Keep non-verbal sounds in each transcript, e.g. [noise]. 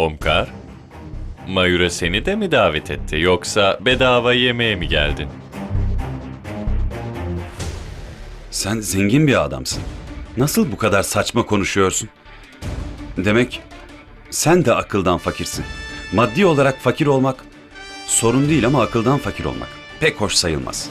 Omkar? Mayura seni de mi davet etti yoksa bedava yemeğe mi geldin? Sen zengin bir adamsın. Nasıl bu kadar saçma konuşuyorsun? Demek sen de akıldan fakirsin. Maddi olarak fakir olmak sorun değil ama akıldan fakir olmak pek hoş sayılmaz.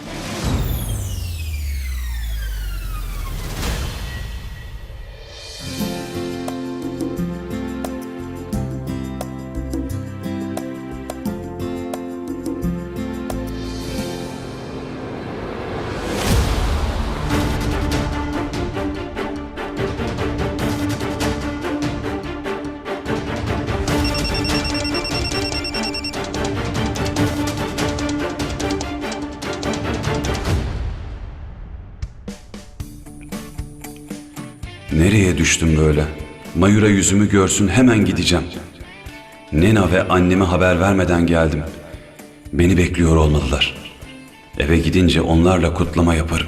Nereye düştüm böyle? Mayura yüzümü görsün hemen gideceğim. Nena ve anneme haber vermeden geldim. Beni bekliyor olmalılar. Eve gidince onlarla kutlama yaparım.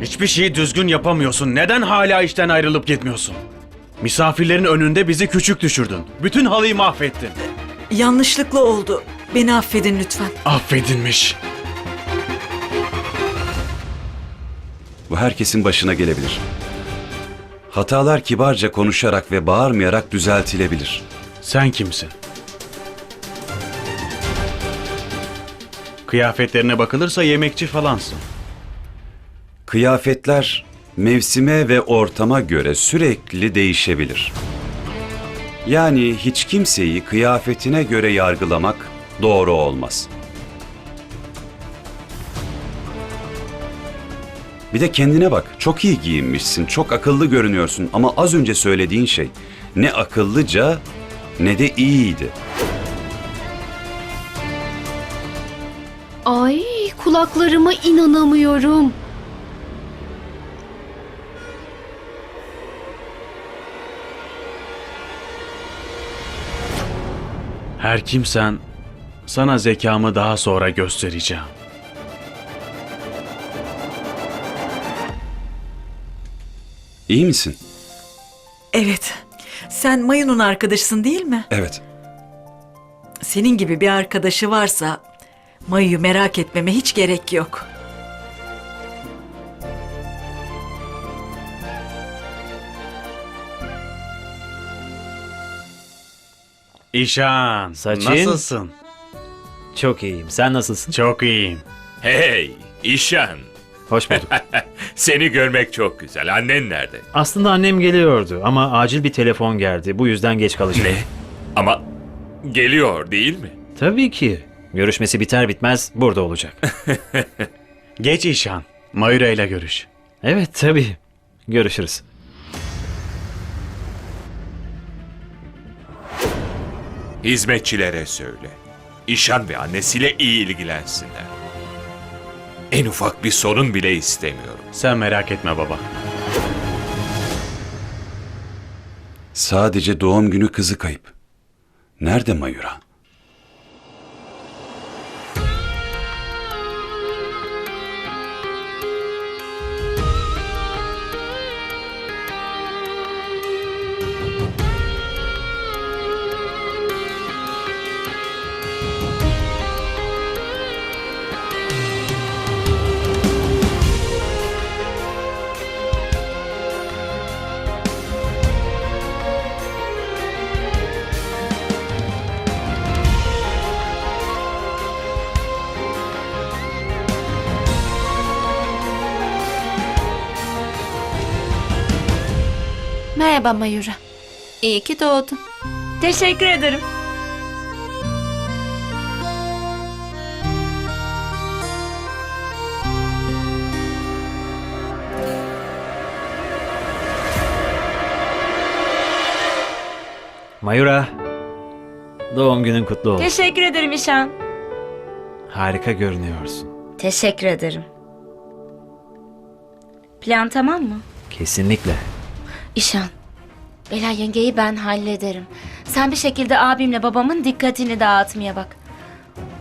Hiçbir şeyi düzgün yapamıyorsun. Neden hala işten ayrılıp gitmiyorsun? Misafirlerin önünde bizi küçük düşürdün. Bütün halıyı mahvettin. Yanlışlıkla oldu. Beni affedin lütfen. Affedilmiş. Bu herkesin başına gelebilir. Hatalar kibarca konuşarak ve bağırmayarak düzeltilebilir. Sen kimsin? Kıyafetlerine bakılırsa yemekçi falansın. Kıyafetler mevsime ve ortama göre sürekli değişebilir. Yani hiç kimseyi kıyafetine göre yargılamak doğru olmaz. Bir de kendine bak. Çok iyi giyinmişsin, çok akıllı görünüyorsun ama az önce söylediğin şey ne akıllıca ne de iyiydi. Ay kulaklarıma inanamıyorum. Her kimsen sana zekamı daha sonra göstereceğim. İyi misin? Evet. Sen Mayu'nun arkadaşısın değil mi? Evet. Senin gibi bir arkadaşı varsa Mayu'yu merak etmeme hiç gerek yok. İşan, Saçın? nasılsın? Çok iyiyim. Sen nasılsın? Çok iyiyim. Hey, İşan. Hoş bulduk. [laughs] Seni görmek çok güzel. Annen nerede? Aslında annem geliyordu ama acil bir telefon geldi. Bu yüzden geç kalacağım. Ne? Ama geliyor değil mi? Tabii ki. Görüşmesi biter bitmez burada olacak. [laughs] Geç İşan. Mayura ile görüş. evet tabii. Görüşürüz. Hizmetçilere söyle. İşan ve annesiyle iyi ilgilensinler. En ufak bir sorun bile istemiyorum. Sen merak etme baba. Sadece doğum günü kızı kayıp. Nerede Mayura? Merhaba Mayura. İyi ki doğdun. Teşekkür ederim. Mayura. Doğum günün kutlu olsun. Teşekkür ederim İşan. Harika görünüyorsun. Teşekkür ederim. Plan tamam mı? Kesinlikle. İşan. Bela yengeyi ben hallederim. Sen bir şekilde abimle babamın dikkatini dağıtmaya bak.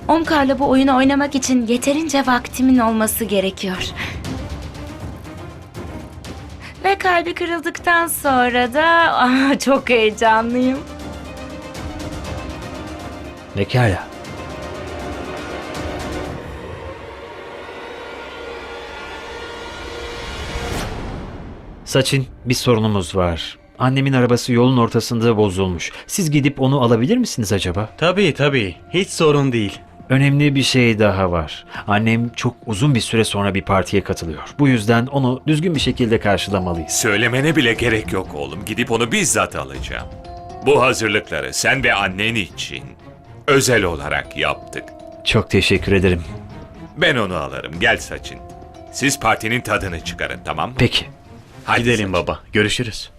Omkar'la bu oyunu oynamak için yeterince vaktimin olması gerekiyor. [laughs] Ve kalbi kırıldıktan sonra da [laughs] ah, çok heyecanlıyım. Pekala. Saçın bir sorunumuz var. Annemin arabası yolun ortasında bozulmuş. Siz gidip onu alabilir misiniz acaba? Tabii tabii. Hiç sorun değil. Önemli bir şey daha var. Annem çok uzun bir süre sonra bir partiye katılıyor. Bu yüzden onu düzgün bir şekilde karşılamalıyız. Söylemene bile gerek yok oğlum. Gidip onu bizzat alacağım. Bu hazırlıkları sen ve annen için özel olarak yaptık. Çok teşekkür ederim. Ben onu alırım. Gel Saçın. Siz partinin tadını çıkarın tamam mı? Peki. Hadi Gidelim Saçın. baba. Görüşürüz.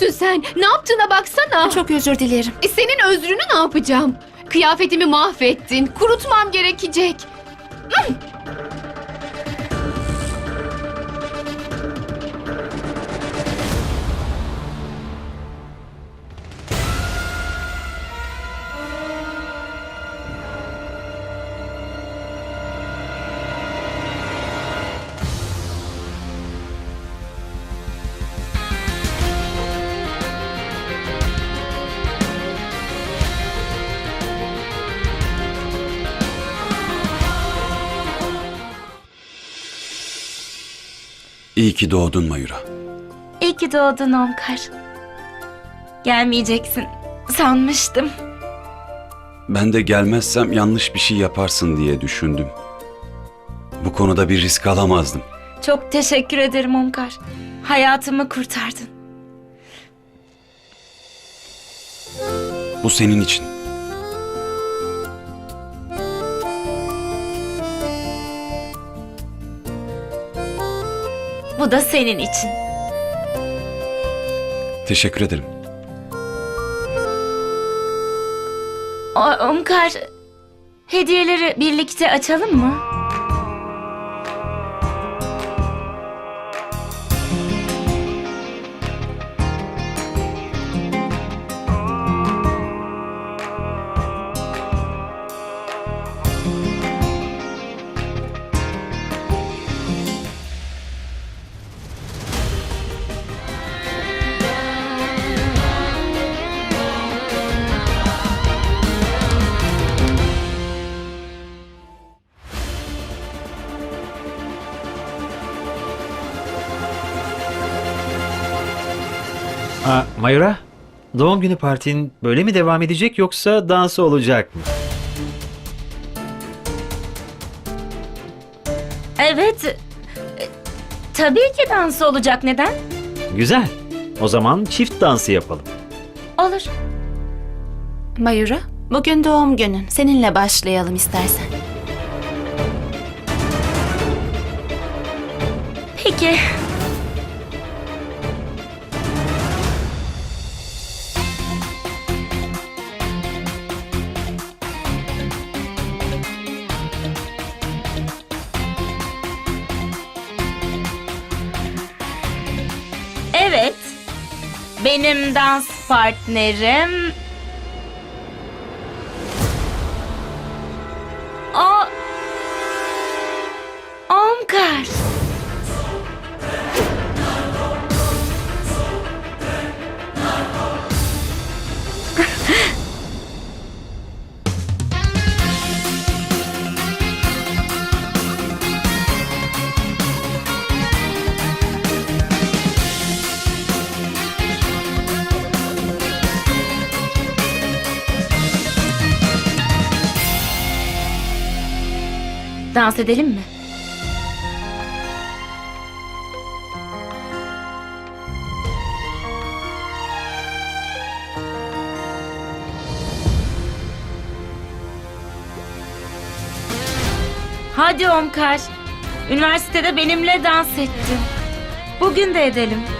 Kör müsün sen? Ne yaptığına baksana. Çok özür dilerim. E, senin özrünü ne yapacağım? Kıyafetimi mahvettin. Kurutmam gerekecek. İyi ki doğdun Mayura. İyi ki doğdun Omkar. Gelmeyeceksin sanmıştım. Ben de gelmezsem yanlış bir şey yaparsın diye düşündüm. Bu konuda bir risk alamazdım. Çok teşekkür ederim Omkar. Hayatımı kurtardın. Bu senin için. Bu da senin için. Teşekkür ederim. O- Omkar, hediyeleri birlikte açalım mı? Aa, Mayura, doğum günü partin böyle mi devam edecek yoksa dansı olacak mı? Evet. e, Tabii ki dans olacak. Neden? Güzel. O zaman çift dansı yapalım. Olur. Mayura, bugün doğum günün. Seninle başlayalım istersen. Peki. Benim dans partnerim O Omkar. Dans edelim mi? Hadi Omkar. Üniversitede benimle dans ettin. Bugün de edelim.